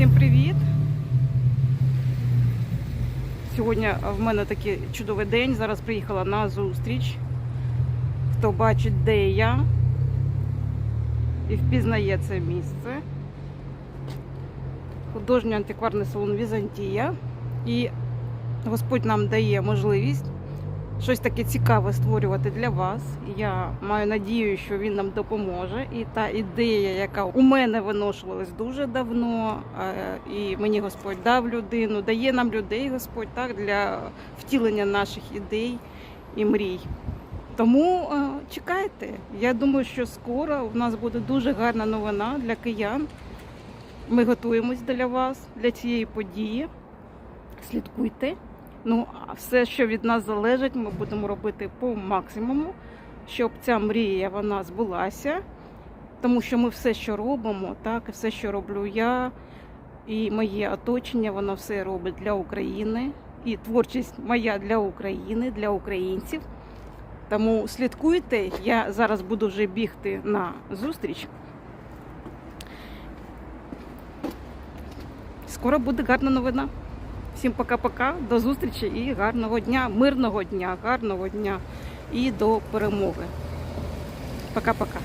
Всім привіт! Сьогодні в мене такий чудовий день. Зараз приїхала на зустріч. Хто бачить, де я і впізнає це місце. Художньо антикварний салон Візантія. І Господь нам дає можливість щось таке цікаве створювати для вас. Я маю надію, що він нам допоможе. І та ідея, яка у мене виношувалась дуже давно, е, і мені Господь дав людину, дає нам людей Господь так для втілення наших ідей і мрій. Тому е, чекайте. Я думаю, що скоро у нас буде дуже гарна новина для киян. Ми готуємось для вас, для цієї події. Слідкуйте. Ну, а все, що від нас залежить, ми будемо робити по максимуму, щоб ця мрія вона збулася. Тому що ми все, що робимо, так, і все, що роблю я, і моє оточення, воно все робить для України. І творчість моя для України, для українців. Тому слідкуйте, я зараз буду вже бігти на зустріч. Скоро буде гарна новина. Всім пока-пока, до зустрічі і гарного дня, мирного дня, гарного дня і до перемоги. Пока-пока.